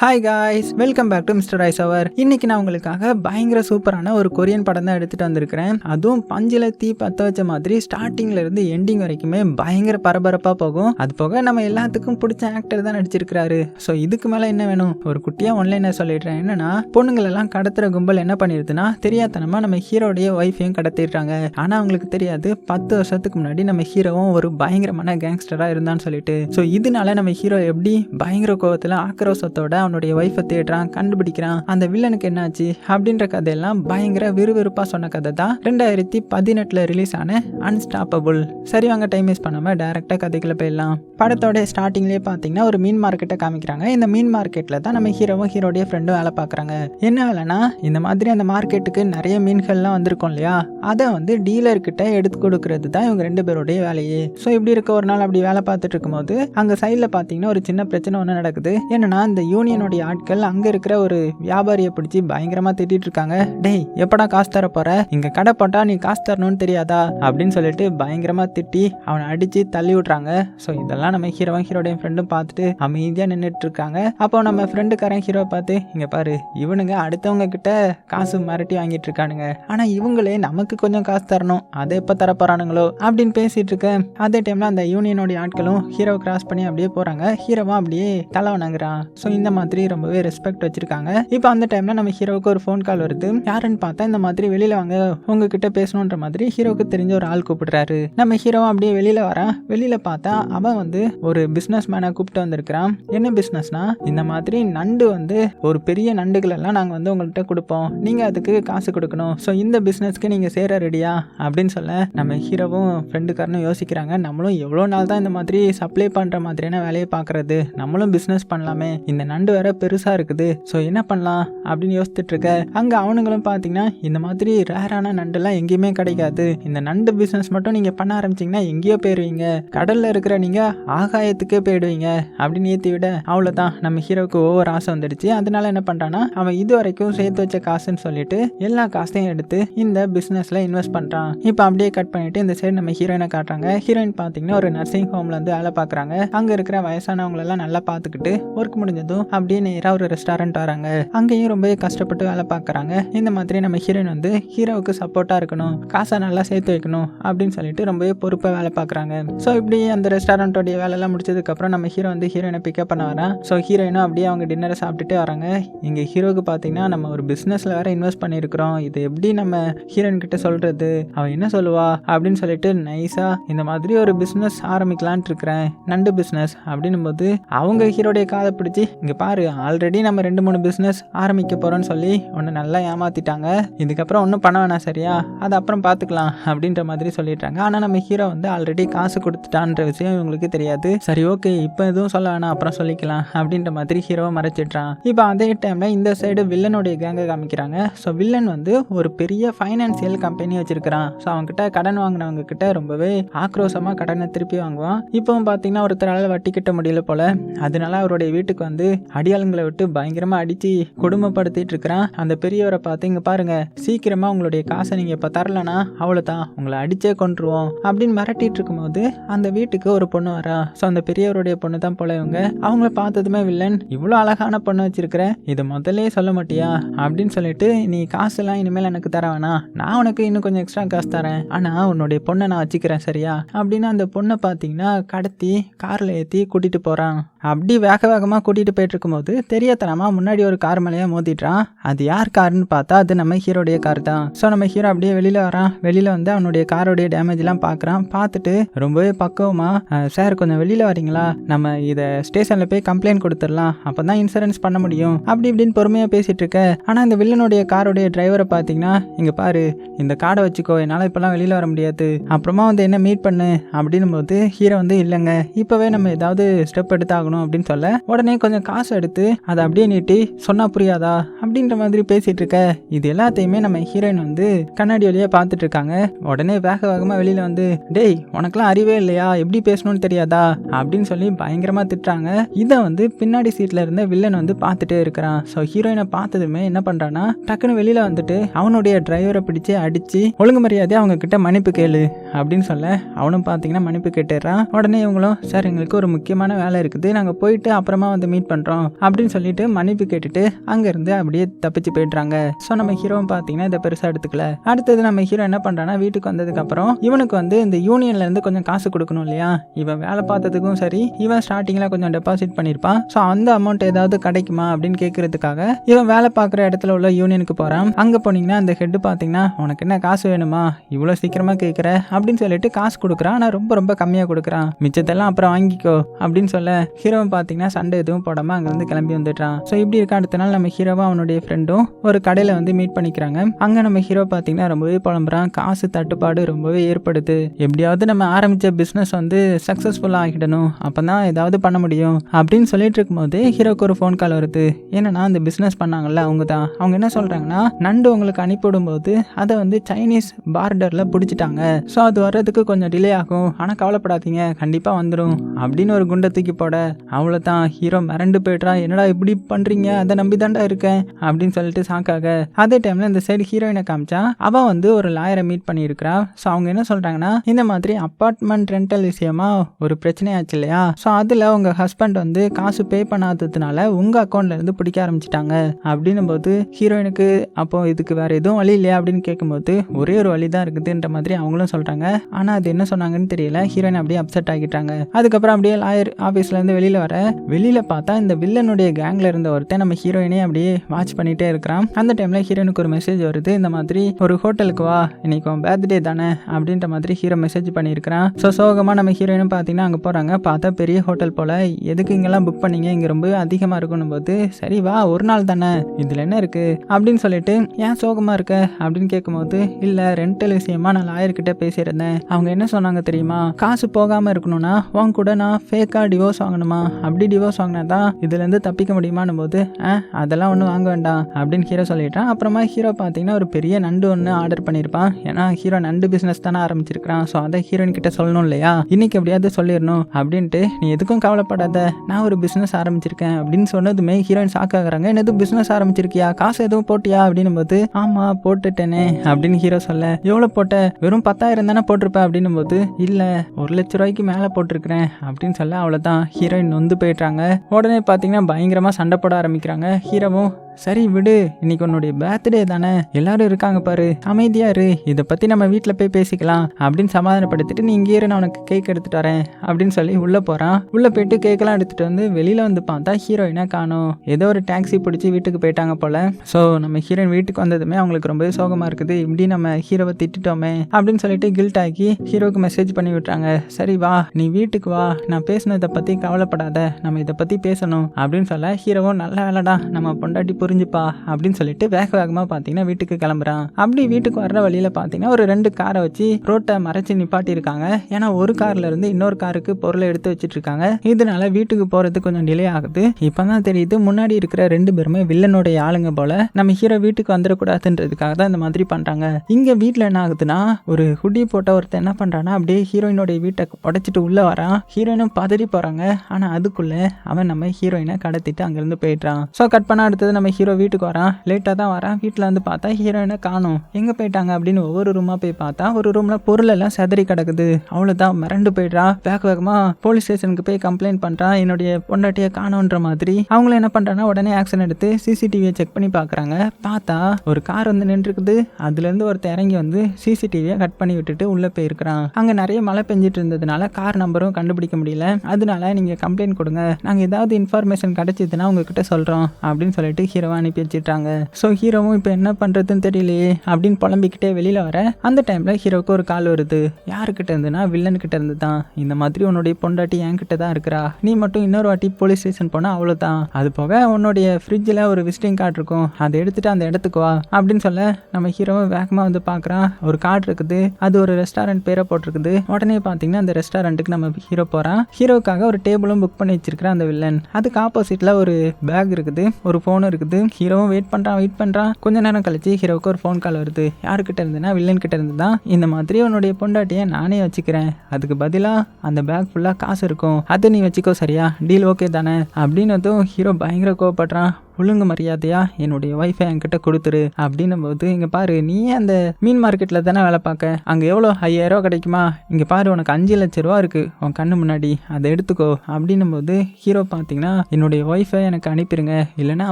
Hi guys welcome back to mister rice அவர் இன்னைக்கு நான் உங்களுக்காக பயங்கர சூப்பரான ஒரு கொரியன் படம் தான் எடுத்துட்டு வந்திருக்கிறேன். அதுவும் பஞ்சில தீ பத்த வச்ச மாதிரி ஸ்டார்டிங்ல இருந்து எண்டிங் வரைக்குமே பயங்கர பரபரப்பா போகும். அது போக நம்ம எல்லாத்துக்கும் பிடிச்ச ஆக்டர் தான் நடிச்சிருக்கிறாரு. ஸோ இதுக்கு மேல என்ன வேணும்? ஒரு குட்டியா ஒன்லைனர் சொல்லிடுறேன். என்னன்னா பொண்ணுங்களெல்லாம் கடத்துற கும்பல் என்ன பண்ணிருதுன்னா தெரியாதனமா நம்ம ஹீரோடைய ஒய்ஃபையும் கடத்திடுறாங்க. ஆனா அவங்களுக்கு தெரியாது பத்து வருஷத்துக்கு முன்னாடி நம்ம ஹீரோவும் ஒரு பயங்கரமான கேங்ஸ்டரா இருந்தான்னு சொல்லிட்டு. ஸோ இதனால நம்ம ஹீரோ எப்படி பயங்கர கோவத்தில் ஆக்ரோஷத்தோட அவனுடைய ஒய்ஃபை தேடுறான் கண்டுபிடிக்கிறான். அந்த வில்லனுக்கு என்னாச்சு அப்படின்ற கதையெல்லாம் பயங்கர விறுவிறுப்பா சொன்ன கதை தான். ரெண்டாயிரத்தி பதினெட்டுல ரிலீஸ் ஆன அன்ஸ்டாப்பபுள் சரி வாங்க டைம் வேஸ்ட் பண்ணாம டேரக்டா கதைக்குள்ள போயிடலாம். படத்தோட ஸ்டார்டிங்லேயே பார்த்தீங்கன்னா ஒரு மீன் மார்க்கெட்டை காமிக்கிறாங்க. இந்த மீன் மார்க்கெட்டில் தான் நம்ம ஹீரோவும் ஹீரோடைய ஃப்ரெண்டும் வேலை பார்க்குறாங்க என்ன வேலைனா இந்த மாதிரி அந்த மார்க்கெட்டுக்கு நிறைய மீன்கள்லாம் வந்திருக்கும் இல்லையா? அதை வந்து டீலர்கிட்ட எடுத்து கொடுக்கறது தான் இவங்க ரெண்டு பேருடைய வேலையே. ஸோ இப்படி இருக்க ஒரு நாள் அப்படி வேலை பார்த்துட்டு இருக்கும்போது அங்கே சைடில் பார்த்தீங்கன்னா ஒரு சின்ன பிரச்சனை ஒன்று நடக்குது. என்னன்னா இந்த யூனியனுடைய ஆட்கள் அங்கே இருக்கிற ஒரு வியாபாரியை பிடிச்சி பயங்கரமாக திட்டிட்டு இருக்காங்க. டேய் எப்படா காசு தர போற? இங்கே கடை போட்டா நீ காசு தரணும்னு தெரியாதா? அப்படின்னு சொல்லிட்டு பயங்கரமாக திட்டி அவனை அடித்து தள்ளி விட்றாங்க. ஸோ இதெல்லாம் நம்ம ஹீரோவும் ஹீரோடைய ஃப்ரெண்டும் பார்த்துட்டு அமைதியாக நின்றுட்டு இருக்காங்க. அப்போ நம்ம ஃப்ரெண்டுக்காரன் ஹீரோ பார்த்து இங்கே பாரு இவனுங்க அடுத்தவங்க கிட்ட காசு மிரட்டி வாங்கிட்டு இருக்கானுங்க. ஆனால் இவங்களே நமக்கு கொஞ்சம் காசு தரணும். அதை எப்போ தரப்போறானுங்களோ அப்படின்னு பேசிட்டு இருக்கேன் அதே டைம்ல அந்த யூனியனுடைய ஆட்களும் ஹீரோ கிராஸ் பண்ணி அப்படியே போறாங்க. ஹீரோவா அப்படியே தலை வணங்குறான். ஸோ இந்த மாதிரி ரொம்பவே ரெஸ்பெக்ட் வச்சிருக்காங்க. இப்போ அந்த டைம்ல நம்ம ஹீரோவுக்கு ஒரு ஃபோன் கால் வருது. யாருன்னு பார்த்தா இந்த மாதிரி வெளியில வாங்க உங்ககிட்ட பேசணுன்ற மாதிரி ஹீரோவுக்கு தெரிஞ்ச ஒரு ஆள் கூப்பிடுறாரு. நம்ம ஹீரோ அப்படியே வெளியில வரான் வெளியில பார்த்தா அவன் வந்து ஒரு பிசினஸ் மேனை கூப்பிட்டு வந்திருக்கிறான். என்ன பிசினஸ்னா இந்த மாதிரி நண்டு வந்து ஒரு பெரிய நண்டுகள் எல்லாம் நாங்கள் வந்து உங்கள்கிட்ட கொடுப்போம். நீங்க அதுக்கு காசு கொடுக்கணும். ஸோ இந்த பிசினஸ்க்கு நீங்க சேர ரெடியா? அப்படின்னு சொல்ல நம்ம ஹீரோவும் ஃப்ரெண்டுக்காரனும் யோசிக்கிறாங்க. நம்மளும் எவ்வளோ நாள் தான் இந்த மாதிரி சப்ளை பண்ற மாதிரியான வேலையை பார்க்கறது. நம்மளும் பிசினஸ் பண்ணலாமே. இந்த நண்டு வேற பெருசா இருக்குது. ஸோ என்ன பண்ணலாம் அப்படின்னு யோசிச்சுட்டு இருக்க. அங்க அவனுங்களும் பார்த்தீங்கன்னா இந்த மாதிரி ரேரான நண்டுலாம் எங்கேயுமே கிடைக்காது. இந்த நண்டு பிசினஸ் மட்டும் நீங்க பண்ண ஆரம்பிச்சீங்கன்னா எங்கேயோ போயிடுவீங்க கடல்ல இருக்கிற நீங்க ஆகாயத்துக்கே போயிடுவீங்க அப்படின்னு ஏற்றி விட அவ்வளோதான் நம்ம ஹீரோவுக்கு ஒவ்வொரு ஆசை வந்துடுச்சு. அதனால என்ன பண்றான்னா அவன் இது வரைக்கும் சேர்த்து வச்ச காசுன்னு சொல்லிட்டு எல்லா காசையும் எடுத்து இந்த பிஸ்னஸில் இன்வெஸ்ட் பண்றான். இப்போ அப்படியே கட் பண்ணிட்டு இந்த சைடு நம்ம ஹீரோயினை காட்டுறாங்க. ஹீரோயின் பார்த்தீங்கன்னா ஒரு நர்சிங் ஹோம்ல வந்து வேலை பார்க்குறாங்க அங்க இருக்கிற வயசானவங்களெல்லாம் நல்லா பார்த்துக்கிட்டு ஒர்க் முடிஞ்சதும் அப்படியே நேராக ஒரு ரெஸ்டாரண்ட் வராங்க. அங்கேயும் ரொம்ப கஷ்டப்பட்டு வேலை பார்க்குறாங்க. இந்த மாதிரி நம்ம ஹீரோயின் வந்து ஹீரோவுக்கு சப்போர்ட்டாக இருக்கணும். காசை நல்லா சேர்த்து வைக்கணும் அப்படின்னு சொல்லிட்டு ரொம்பவே பொறுப்பாக வேலை பார்க்குறாங்க. ஸோ இப்படி அந்த ரெஸ்டாரண்ட்டோடைய வேலையெல்லாம் முடிச்சதுக்கப்புறம் நம்ம ஹீரோ வந்து ஹீரோயினை பிக்கப் பண்ண வரேன். ஸோ ஹீரோயினும் அப்படியே அவங்க டின்னரை சாப்பிட்டுட்டு வராங்க. எங்கள் ஹீரோவுக்கு பார்த்தீங்கன்னா நம்ம ஒரு பிஸ்னஸில் வேறு இன்வெஸ்ட் பண்ணியிருக்கிறோம். இது எப்படி நம்ம ஹீரோயின் கிட்ட சொல்கிறது அவள் என்ன சொல்லுவா? அப்படின்னு சொல்லிட்டு நைஸாக இந்த மாதிரி ஒரு பிஸ்னஸ் ஆரம்பிக்கலான்ட்டு இருக்கிறேன். நண்டு பிஸ்னஸ் அப்படின்னும் போது அவங்க ஹீரோடைய காதை பிடிச்சி இங்கே பா யார் ஆல்ரெடி நம்ம ரெண்டு மூணு பிஸ்னஸ் ஆரம்பிக்க போகிறோம்னு சொல்லி ஒன்று நல்லா ஏமாத்திட்டாங்க. இதுக்கப்புறம் ஒன்றும் பண்ண வேணாம் சரியா? அது அப்புறம் பார்த்துக்கலாம் அப்படின்ற மாதிரி சொல்லிட்டாங்க ஆனால் நம்ம ஹீரோ வந்து ஆல்ரெடி காசு கொடுத்துட்டான்ற விஷயம் இவங்களுக்கு தெரியாது. சரி ஓகே இப்போ எதுவும் சொல்ல வேணாம் அப்புறம் சொல்லிக்கலாம் அப்படின்ற மாதிரி ஹீரோவை மறைச்சிட்றான். இப்போ அதே டைமில் இந்த சைடு வில்லனுடைய கேங்கை காமிக்கிறாங்க. ஸோ வில்லன் வந்து ஒரு பெரிய ஃபைனான்சியல் கம்பெனி வச்சிருக்கிறான். ஸோ அவங்ககிட்ட கடன் வாங்கினவங்க கிட்ட ரொம்பவே ஆக்ரோஷமாக கடனை திருப்பி வாங்குவான். இப்போவும் பார்த்தீங்கன்னா ஒருத்தரால் வட்டி கட்ட முடியல போல. அதனால அவருடைய வீட்டுக்கு வந்து அடியாளுங்களை விட்டு பயங்கரமாக அடித்து கொடுமைப்படுத்திட்டு இருக்கிறான். அந்த பெரியவரை பார்த்து இங்கே பாருங்க சீக்கிரமாக உங்களுடைய காசை நீங்கள் இப்போ தரலனா அவ்வளோதான் உங்களை அடிச்சே கொண்டுருவோம் அப்படின்னு மிரட்டிட்டு இருக்கும்போது அந்த வீட்டுக்கு ஒரு பொண்ணு வரா. ஸோ அந்த பெரியவருடைய பொண்ணு தான் போல இவங்க. அவங்கள பார்த்ததுமே வில்லன் இவ்வளோ அழகான பொண்ணு வச்சிருக்கிற இதை முதல்ல சொல்ல மாட்டியா? அப்படின்னு சொல்லிட்டு நீ காசெல்லாம் இனிமேல் எனக்கு தர வேணாம். நான் உனக்கு இன்னும் கொஞ்சம் எக்ஸ்ட்ரா காசு தரேன். ஆனால் உன்னுடைய பொண்ணை நான் வச்சுக்கிறேன் சரியா? அப்படின்னு அந்த பொண்ணை பார்த்தீங்கன்னா கடத்தி காரில் ஏற்றி கூட்டிகிட்டு போகிறான் அப்படி வேக வேகமாக கூட்டிகிட்டு போயிட்டு பார்க்கும்போது தெரியத்தனமாக முன்னாடி ஒரு கார் மேலேயே மோதிட்டான். அது யார் காருன்னு பார்த்தா அது நம்ம ஹீரோடைய கார் தான். ஸோ நம்ம ஹீரோ அப்படியே வெளியில் வரான். வெளியில் வந்து அவனுடைய காரோடைய டேமேஜ்லாம் பார்க்குறான். பார்த்துட்டு ரொம்பவே பக்குவமாக சார் கொஞ்சம் வெளியில் வரீங்களா? நம்ம இதை ஸ்டேஷனில் போய் கம்ப்ளைண்ட் கொடுத்துடலாம். அப்போ தான் இன்சூரன்ஸ் பண்ண முடியும். அப்படி இப்படின்னு பொறுமையாக பேசிகிட்டு இருக்க. ஆனால் இந்த வில்லனுடைய காரோடைய டிரைவரை பார்த்தீங்கன்னா இங்கே பாரு இந்த கார்டை வச்சுக்கோ. என்னால் இப்பெல்லாம் வெளியில் வர முடியாது. அப்புறமா வந்து என்ன மீட் பண்ணு? அப்படின்னும் போது ஹீரோ வந்து இல்லைங்க. இப்போவே நம்ம ஏதாவது ஸ்டெப் எடுத்தாகணும். அப்படின்னு சொல்ல உடனே கொஞ்சம் காசு எடுத்து அதை அப்படியே நீட்டி சொன்னா புரியாதா? அப்படின்ற மாதிரி பேசிட்டு இருக்க. இது எல்லாத்தையுமே நம்ம ஹீரோயின் வந்து கண்ணாடி வழியா பார்த்துட்டு இருக்காங்க. உடனே வேக வேகமா வெளியில வந்து டேய் உனக்கெல்லாம் அறிவே இல்லையா? எப்படி பேசணும்னு தெரியாதா? அப்படின்னு சொல்லி பயங்கரமா திட்டுறாங்க. இதை வந்து பின்னாடி சீட்ல இருந்த வில்லன் வந்து பார்த்துட்டே இருக்கிறான். ஸோ ஹீரோயினை பார்த்ததுமே என்ன பண்றான்னா டக்குன்னு வெளியில வந்துட்டு அவனுடைய டிரைவரை பிடிச்சு அடிச்சு ஒழுங்கு மரியாதையா அவங்க கிட்ட மன்னிப்பு கேளு. அப்படின்னு சொல்ல அவனும் பார்த்தீங்கன்னா மன்னிப்பு கேட்டுடுறான். உடனே இவங்களும் சார் எங்களுக்கு ஒரு முக்கியமான வேலை இருக்குது. நாங்கள் போயிட்டு அப்புறமா வந்து மீட் பண்ணுறோம் அப்படின்னு சொல்லிட்டு மன்னிப்பு கேட்டுட்டு அங்கேருந்து அப்படியே தப்பிச்சு போயிடுறாங்க. ஸோ நம்ம ஹீரோவும் பார்த்தீங்கன்னா இதை பெருசாக எடுத்துக்கல. அடுத்தது நம்ம ஹீரோ என்ன பண்ணுறான்னா வீட்டுக்கு வந்ததுக்கப்புறம் இவனுக்கு வந்து இந்த யூனியன்ல இருந்து கொஞ்சம் காசு கொடுக்கணும் இல்லையா? இவன் வேலை பார்த்ததுக்கும் சரி இவன் ஸ்டார்டிங்கில் கொஞ்சம் டெபாசிட் பண்ணியிருப்பான் ஸோ அந்த அமௌண்ட் ஏதாவது கிடைக்குமா அப்படின்னு கேட்கறதுக்காக இவன் வேலை பார்க்குற இடத்துல உள்ள யூனியனுக்கு போகிறான் அங்கே போனீங்கன்னா அந்த ஹெட் பார்த்தீங்கன்னா உனக்கு என்ன காசு வேணுமா? இவ்வளோ சீக்கிரமாக கேட்குற அப்படின்னு சொல்லிட்டு காசு கொடுக்குறான். ஆனால் ரொம்ப ரொம்ப கம்மியாக கொடுக்குறான். மிச்சத்தெல்லாம் அப்புறம் வாங்கிக்கோ அப்படின்னு சொல்ல ஹீரோவை பார்த்தீங்கன்னா சண்டை எதுவும் போடாமல் அங்கேருந்து கிளம்பி வந்துட்டான். ஸோ இப்படி இருக்க அடுத்த நாள் நம்ம ஹீரோவும் அவனுடைய ஃப்ரெண்டும் ஒரு கடையில் வந்து மீட் பண்ணிக்கிறாங்க. அங்கே நம்ம ஹீரோ பார்த்தீங்கன்னா ரொம்பவே புலம்புறான். காசு தட்டுப்பாடு ரொம்பவே ஏற்படுது. எப்படியாவது நம்ம ஆரம்பித்த பிஸ்னஸ் வந்து சக்ஸஸ்ஃபுல்லாக ஆகிடணும். அப்போ தான் ஏதாவது பண்ண முடியும். அப்படின்னு சொல்லிட்டு இருக்கும்போது ஹீரோக்கு ஒரு ஃபோன் கால் வருது. என்னன்னா அந்த பிஸ்னஸ் பண்ணாங்கல்ல அவங்க தான் அவங்க என்ன சொல்கிறாங்கன்னா நண்டு உங்களுக்கு அனுப்பிவிடும்போது அதை வந்து சைனீஸ் பார்டரில் பிடிச்சிட்டாங்க. ஸோ அது வர்றதுக்கு கொஞ்சம் டிலே ஆகும். ஆனால் கவலைப்படாதீங்க. கண்டிப்பாக வந்துடும் அப்படின்னு ஒரு குண்டை தூக்கி போட அவ்வளோதான் ஹீரோ மிரண்டு போய்ட்றான் என்னடா இப்படி பண்ணுறீங்க அதை நம்பி தாண்டா இருக்கேன் அப்படின்னு சொல்லிட்டு சாக்காக அதே டைமில் இந்த சைடு ஹீரோயினை காமிச்சா அவன் வந்து ஒரு லாயரை மீட் பண்ணியிருக்கிறா. ஸோ அவங்க என்ன சொல்கிறாங்கன்னா இந்த மாதிரி அப்பார்ட்மெண்ட் ரெண்டல் விஷயமா ஒரு பிரச்சனையாச்சு இல்லையா? ஸோ அதில் உங்கள் ஹஸ்பண்ட் வந்து காசு பே பண்ணாததுனால உங்கள் அக்கௌண்ட்லேருந்து பிடிக்க ஆரம்பிச்சிட்டாங்க. அப்படின்னும் போது ஹீரோயினுக்கு அப்போ இதுக்கு வேறு எதுவும் வழி இல்லையா? அப்படின்னு கேட்கும்போது ஒரே ஒரு வழி தான் இருக்குதுன்ற மாதிரி அவங்களும் சொல்கிறாங்க ஆனால் அது என்ன சொன்னாங்கன்னு தெரியல. ஹீரோயின் அப்படியே அப்செட் ஆகிட்டாங்க. அதுக்கப்புறம் அப்படியே லாயர் ஆஃபீஸ்லேருந்து வெளியில் வர வெளியில் பார்த்தா இந்த வில்லனுடைய கேங்கில் இருந்த ஒருத்தன் நம்ம ஹீரோயினே அப்படியே வாட்ச் பண்ணிகிட்டே இருக்கிறான். அந்த டைமில் ஹீரோயினுக்கு ஒரு மெசேஜ் வருது. இந்த மாதிரி ஒரு ஹோட்டலுக்கு வா இன்னைக்கு உன் பர்த்டே தானே அப்படின்ற மாதிரி ஹீரோ மெசேஜ் பண்ணியிருக்கிறான். ஸோ சோகமாக நம்ம ஹீரோயினும் பார்த்தீங்கன்னா அங்கே போகிறாங்க பார்த்தா பெரிய ஹோட்டல் போல். எதுக்கு இங்கெல்லாம் புக் பண்ணீங்க? இங்கே ரொம்ப அதிகமாக இருக்கணும் போது சரி வா ஒரு நாள் தானே இதில் என்ன இருக்குது அப்படின்னு சொல்லிட்டு ஏன் சோகமாக இருக்க? அப்படின்னு கேட்கும்போது இல்லை ரெண்டல் விஷயமா நான் லாயர்கிட்ட பேசியிருந்தேன். அவங்க என்ன சொன்னாங்க தெரியுமா? காசு போகாமல் இருக்கணும்னா உன் கூட நான் ஃபேக்காக டிவோர்ஸ் வாங்கணுமா? அப்படி டிவோர்ஸ் வாங்கினா தான் இதுலேருந்து தப்பிக்க முடியுமான்னும் போது ஆ அதெல்லாம் ஒன்றும் வாங்க வேண்டாம் அப்படின்னு ஹீரோ சொல்லிட்டான். அப்புறமா ஹீரோ பார்த்தீங்கன்னா ஒரு பெரிய நண்டு ஒன்று ஆர்டர் பண்ணியிருப்பான் ஏன்னா ஹீரோ நண்டு பிஸ்னஸ் தானே ஆரம்பிச்சிருக்கிறான். ஸோ அதை ஹீரோயின் கிட்ட சொல்லணும் இல்லையா? இன்னைக்கு எப்படியாவது சொல்லிடணும் அப்படின்ட்டு நீ எதுக்கும் கவலைப்படாத. நான் ஒரு பிஸ்னஸ் ஆரம்பிச்சிருக்கேன் அப்படின்னு சொன்னதுமே ஹீரோயின் ஷாக் ஆகுறாங்க. என்னது பிஸ்னஸ் ஆரம்பிச்சிருக்கியா? காசு எதுவும் போட்டியா? அப்படின்னும் போது ஆமா போட்டுட்டேனே அப்படின்னு ஹீரோ சொல்ல எவ்வளோ போட்ட? வெறும் பத்தாயிரம் தானே போட்டிருப்ப? அப்படின்னு போது இல்லை ஒரு லட்ச ரூபாய்க்கு மேலே போட்டிருக்கிறேன் அப்படின்னு சொல்ல அவ்வளோதான் ஹீரோயின் நொந்து போயிட்டாங்க உடனே பார்த்தீங்கன்னா பயங்கரமாக சண்டை போட ஆரம்பிக்கிறாங்க. ஹீரோவும் சரி விடு இன்னைக்கு உன்னுடைய பர்த்டே தானே? எல்லாரும் இருக்காங்க பாரு. அமைதியா இரு. இதை பத்தி நம்ம வீட்டில் போய் பேசிக்கலாம். அப்படின்னு சமாதானப்படுத்திட்டு நீ இங்கே நான் உனக்கு கேக் எடுத்துட்டு வரேன். அப்படின்னு சொல்லி உள்ள போறான். உள்ள போயிட்டு கேக்கெல்லாம் எடுத்துட்டு வந்து வெளியில வந்து பார்த்தா ஹீரோயினா காணும். ஏதோ ஒரு டாக்ஸி பிடிச்சி வீட்டுக்கு போயிட்டாங்க போல. ஸோ நம்ம ஹீரோயின் வீட்டுக்கு வந்ததுமே அவங்களுக்கு ரொம்பவே சோகமா இருக்குது. இப்படி நம்ம ஹீரோவை திட்டுட்டோமே அப்படின்னு சொல்லிட்டு கில்ட் ஆக்கி ஹீரோவுக்கு மெசேஜ் பண்ணி விட்டுறாங்க. சரி வா. நீ வீட்டுக்கு வா. நான் பேசினதை பத்தி கவலைப்படாத. நம்ம இதை பத்தி பேசணும். அப்படின்னு சொல்ல ஹீரோவும் நல்ல வேலைடா. நம்ம பொண்டாட்டி புரிஞ்சுப்பா அப்படின்னு சொல்லிட்டு வேக வேகமாக பார்த்தீங்கன்னா வீட்டுக்கு கிளம்புறான். அப்படி வீட்டுக்கு வர்ற வழியில் பார்த்தீங்கன்னா ஒரு ரெண்டு காரை வச்சு ரோட்டை மறைச்சு நிப்பாட்டி இருக்காங்க ஏன்னா ஒரு கார்ல இருந்து இன்னொரு காருக்கு பொருளை எடுத்து வச்சுட்டு இருக்காங்க இதனால வீட்டுக்கு போறது கொஞ்சம் டிலே ஆகுது. இப்போ தான் தெரியுது முன்னாடி இருக்கிற ரெண்டு பேருமே வில்லனுடைய ஆளுங்க போல நம்ம ஹீரோ வீட்டுக்கு வந்துடக்கூடாதுன்றதுக்காக தான் இந்த மாதிரி பண்றாங்க. இங்க வீட்டில் என்ன ஆகுதுன்னா ஒரு ஹுடி போட்ட ஒருத்தன் என்ன பண்ணுறான்னா அப்படியே ஹீரோயினுடைய வீட்டை உடைச்சிட்டு உள்ள வரான். ஹீரோயினும் பதறி போறாங்க. ஆனா அதுக்குள்ள அவன் நம்ம ஹீரோயினை கடத்திட்டு அங்கிருந்து போயிடுறான். ஸோ கட் பண்ண அடுத்தது நம்ம ஹீரோ வீட்டுக்கு வரான். லேட்டாக தான் வரான். வீட்டில் வந்து பார்த்தா ஹீரோயினை காணும். எங்கே போயிட்டாங்க அப்படின்னு ஒவ்வொரு ரூமாக போய் பார்த்தா ஒரு ரூமில் பொருள் எல்லாம் செதறி கிடக்குது. அவ்வளோதான் மிரண்டு போயிடுறா. வேக வேகமாக போலீஸ் ஸ்டேஷனுக்கு போய் கம்ப்ளைண்ட் பண்ணுறான் என்னுடைய பொண்டாட்டியை காணுன்ற மாதிரி. அவங்கள என்ன பண்ணுறாங்கன்னா உடனே ஆக்ஷன் எடுத்து சிசிடிவியை செக் பண்ணி பார்க்குறாங்க. பார்த்தா ஒரு கார் வந்து நின்றுருக்குது. அதுலேருந்து ஒருத்தர் இறங்கி வந்து சிசிடிவியை கட் பண்ணி விட்டுட்டு உள்ளே போயிருக்கிறான். அங்கே நிறைய மழை பெஞ்சிட்டு இருந்ததுனால கார் நம்பரும் கண்டுபிடிக்க முடியல. அதனால நீங்கள் கம்ப்ளைண்ட் கொடுங்க. நாங்கள் ஏதாவது இன்ஃபர்மேஷன் கிடச்சிதுன்னா உங்ககிட்ட சொல்கிறோம் அப்படின்னு சொல்லிட்டு ஹீரோவை அனுப்பி வச்சிட்டாங்க ஸோ ஹீரோவும் இப்போ என்ன பண்ணுறதுன்னு தெரியலையே அப்படின்னு புலம்பிக்கிட்டே வெளியில் வர அந்த டைமில் ஹீரோவுக்கு ஒரு கால் வருது. யாருக்கிட்ட இருந்துன்னா வில்லன் கிட்ட இருந்து தான் இந்த மாதிரி உன்னுடைய பொண்டாட்டி என்கிட்ட தான் இருக்கிறா. நீ மட்டும் இன்னொரு வாட்டி போலீஸ் ஸ்டேஷன் போனால் அவ்வளோதான் அது போக உன்னுடைய ஃப்ரிட்ஜில் ஒரு விசிட்டிங் கார்டு இருக்கும். அதை எடுத்துட்டு அந்த இடத்துக்கு வா அப்படின்னு சொல்ல நம்ம ஹீரோவும் வேகமாக வந்து பார்க்குறான் ஒரு கார்டு இருக்குது. அது ஒரு ரெஸ்டாரண்ட் பேரை போட்டிருக்குது. உடனே பார்த்தீங்கன்னா அந்த ரெஸ்டாரண்ட்டுக்கு நம்ம ஹீரோ போகிறான் ஹீரோக்காக ஒரு டேபிளும் புக் பண்ணி வச்சிருக்கிற அந்த வில்லன் அதுக்கு ஆப்போசிட்டில் ஒரு பேக் இருக்குது. ஒரு ஃபோனும் இருக்குது. ஹீரோவும் வெயிட் பண்ணுறான் வெயிட் பண்ணுறான் கொஞ்ச நேரம் கழிச்சு ஹீரோவுக்கு ஒரு ஃபோன் கால் வருது. யாருக்கிட்ட இருந்துன்னா வில்லன் கிட்ட இருந்து தான் இந்த மாதிரி உன்னுடைய பொண்டாட்டியை நானே வச்சுக்கிறேன். அதுக்கு பதிலாக அந்த பேக் ஃபுல்லாக காசு இருக்கும். அதை நீ வச்சுக்கோ சரியா? டீல் ஓகே தானே? அப்படின்னதும் ஹீரோ பயங்கர கோவப்படுறான். ஒழுங்கு மரியாதையா என்னுடைய ஒய்ஃபை என்கிட்ட கொடுத்துரு. அப்படின்னும் போது இங்க பாரு நீ அந்த மீன் மார்க்கெட்ல தானே வேலை பார்க்க? அங்க எவ்வளோ ஐயாயிரம் ரூபா கிடைக்குமா? இங்க பாரு உனக்கு அஞ்சு லட்ச ரூபா இருக்கு. உன் கண்ணு முன்னாடி அதை எடுத்துக்கோ. அப்படின்னும் போது ஹீரோ பார்த்தீங்கன்னா என்னுடைய ஒய்ஃபை எனக்கு அனுப்பிடுங்க இல்லைன்னா